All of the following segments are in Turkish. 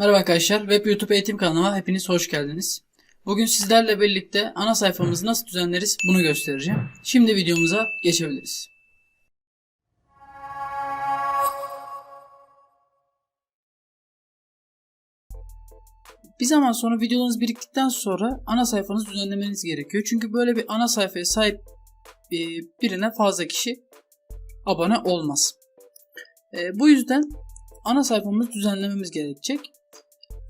Merhaba arkadaşlar, Web YouTube eğitim kanalıma hepiniz hoş geldiniz. Bugün sizlerle birlikte ana sayfamızı nasıl düzenleriz bunu göstereceğim. Şimdi videomuza geçebiliriz. Bir zaman sonra videolarınız biriktikten sonra ana sayfanızı düzenlemeniz gerekiyor. Çünkü böyle bir ana sayfaya sahip e, birine fazla kişi abone olmaz. E, bu yüzden ana sayfamızı düzenlememiz gerekecek.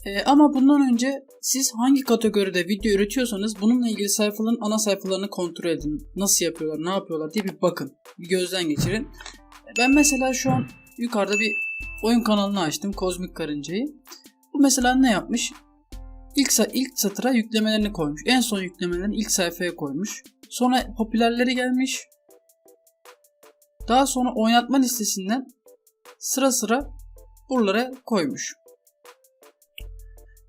Ee, ama bundan önce siz hangi kategoride video üretiyorsanız bununla ilgili sayfaların ana sayfalarını kontrol edin. Nasıl yapıyorlar, ne yapıyorlar diye bir bakın. Bir gözden geçirin. Ben mesela şu an yukarıda bir oyun kanalını açtım. Kozmik Karınca'yı. Bu mesela ne yapmış? İlk, ilk satıra yüklemelerini koymuş. En son yüklemelerini ilk sayfaya koymuş. Sonra popülerleri gelmiş. Daha sonra oynatma listesinden sıra sıra buralara koymuş.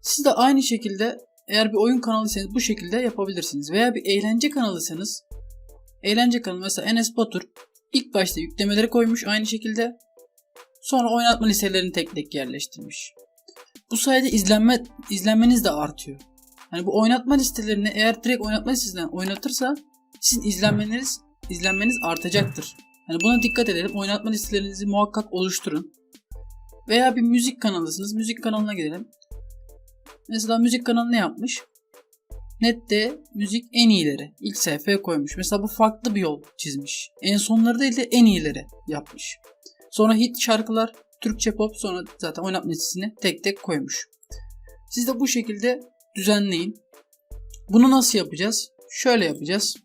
Siz de aynı şekilde eğer bir oyun kanalıysanız bu şekilde yapabilirsiniz. Veya bir eğlence kanalıysanız eğlence kanalı mesela Enes Batur ilk başta yüklemeleri koymuş aynı şekilde. Sonra oynatma listelerini tek tek yerleştirmiş. Bu sayede izlenme izlenmeniz de artıyor. Yani bu oynatma listelerini eğer direkt oynatma listesinden oynatırsa sizin izlenmeniz izlenmeniz artacaktır. Yani buna dikkat edelim. Oynatma listelerinizi muhakkak oluşturun. Veya bir müzik kanalısınız. Müzik kanalına gidelim. Mesela müzik kanalı ne yapmış? Nette müzik en iyileri. ilk sayfaya koymuş. Mesela bu farklı bir yol çizmiş. En sonları değil de en iyileri yapmış. Sonra hit şarkılar, Türkçe pop sonra zaten oynatma listesine tek tek koymuş. Siz de bu şekilde düzenleyin. Bunu nasıl yapacağız? Şöyle yapacağız.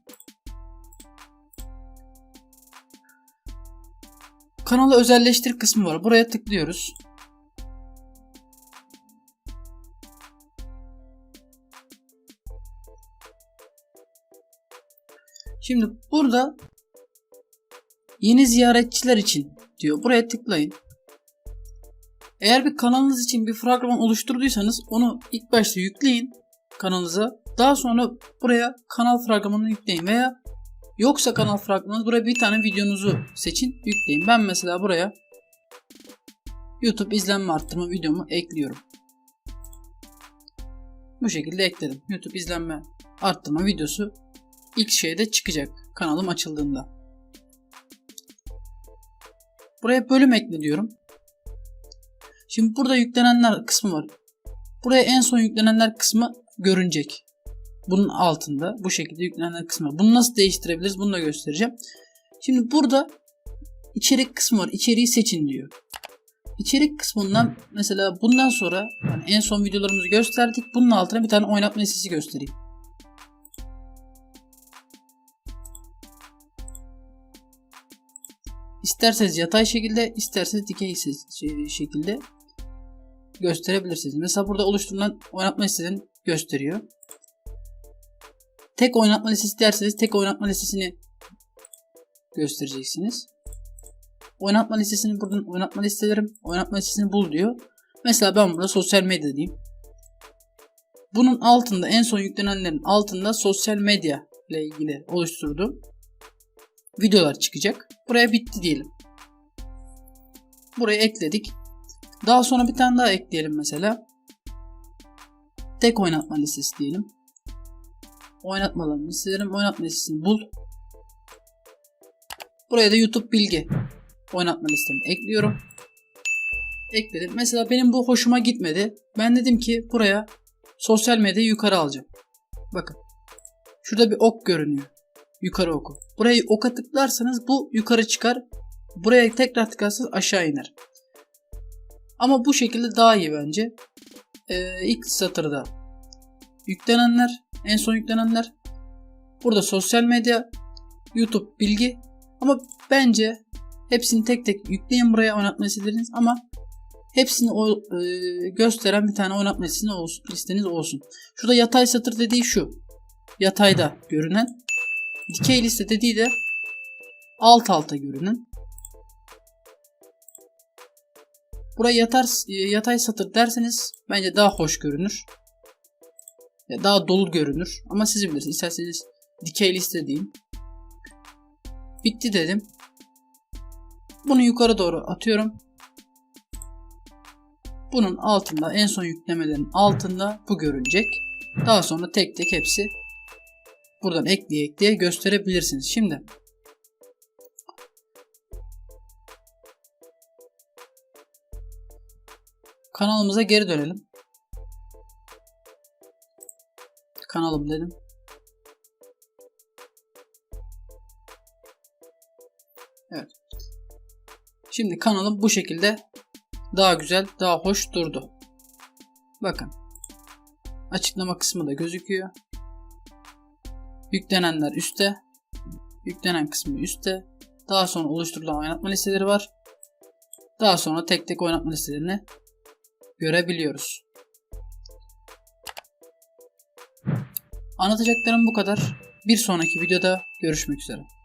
Kanalı özelleştir kısmı var. Buraya tıklıyoruz. Şimdi burada yeni ziyaretçiler için diyor. Buraya tıklayın. Eğer bir kanalınız için bir fragman oluşturduysanız onu ilk başta yükleyin kanalınıza. Daha sonra buraya kanal fragmanını yükleyin veya yoksa kanal fragmanı buraya bir tane videonuzu seçin yükleyin. Ben mesela buraya YouTube izlenme arttırma videomu ekliyorum. Bu şekilde ekledim. YouTube izlenme arttırma videosu ilk şeyde çıkacak kanalım açıldığında. Buraya bölüm ekle diyorum. Şimdi burada yüklenenler kısmı var. Buraya en son yüklenenler kısmı görünecek. Bunun altında bu şekilde yüklenenler kısmı. Bunu nasıl değiştirebiliriz bunu da göstereceğim. Şimdi burada içerik kısmı var. İçeriği seçin diyor. İçerik kısmından mesela bundan sonra yani en son videolarımızı gösterdik. Bunun altına bir tane oynatma listesi göstereyim. İsterseniz yatay şekilde, isterseniz dikey se- şekilde gösterebilirsiniz. Mesela burada oluşturulan oynatma listesini gösteriyor. Tek oynatma listesi derseniz tek oynatma listesini göstereceksiniz. Oynatma listesini buradan oynatma listelerim, oynatma listesini bul diyor. Mesela ben burada sosyal medya diyeyim. Bunun altında en son yüklenenlerin altında sosyal medya ile ilgili oluşturduğum videolar çıkacak. Buraya bitti diyelim. Buraya ekledik. Daha sonra bir tane daha ekleyelim mesela. Tek oynatma listesi diyelim. Oynatmalarını listelerim. Oynatma listesini bul. Buraya da YouTube bilgi oynatma listemi ekliyorum. Ekledim. Mesela benim bu hoşuma gitmedi. Ben dedim ki buraya sosyal medyayı yukarı alacağım. Bakın. Şurada bir ok görünüyor. Yukarı oku. Burayı oka tıklarsanız bu yukarı çıkar. Buraya tekrar tıklarsanız aşağı iner. Ama bu şekilde daha iyi bence. Ee, ilk satırda yüklenenler, en son yüklenenler. Burada sosyal medya, YouTube bilgi. Ama bence hepsini tek tek yükleyin buraya oynatma listeleriniz ama hepsini o, e, gösteren bir tane oynatma listeniz olsun, listeniz olsun. Şurada yatay satır dediği şu. Yatayda görünen. Dikey liste dediği de alt alta görünen. Buraya yatar, yatay satır derseniz bence daha hoş görünür. Daha dolu görünür. Ama siz bilirsiniz. İsterseniz dikey liste deyin. Bitti dedim. Bunu yukarı doğru atıyorum. Bunun altında en son yüklemelerin altında bu görünecek. Daha sonra tek tek hepsi buradan ekleye ekleye gösterebilirsiniz. Şimdi kanalımıza geri dönelim. Kanalım dedim. Evet. Şimdi kanalım bu şekilde daha güzel, daha hoş durdu. Bakın. Açıklama kısmı da gözüküyor. Yüklenenler üstte. Yüklenen kısmı üstte. Daha sonra oluşturulan oynatma listeleri var. Daha sonra tek tek oynatma listelerini görebiliyoruz. Anlatacaklarım bu kadar. Bir sonraki videoda görüşmek üzere.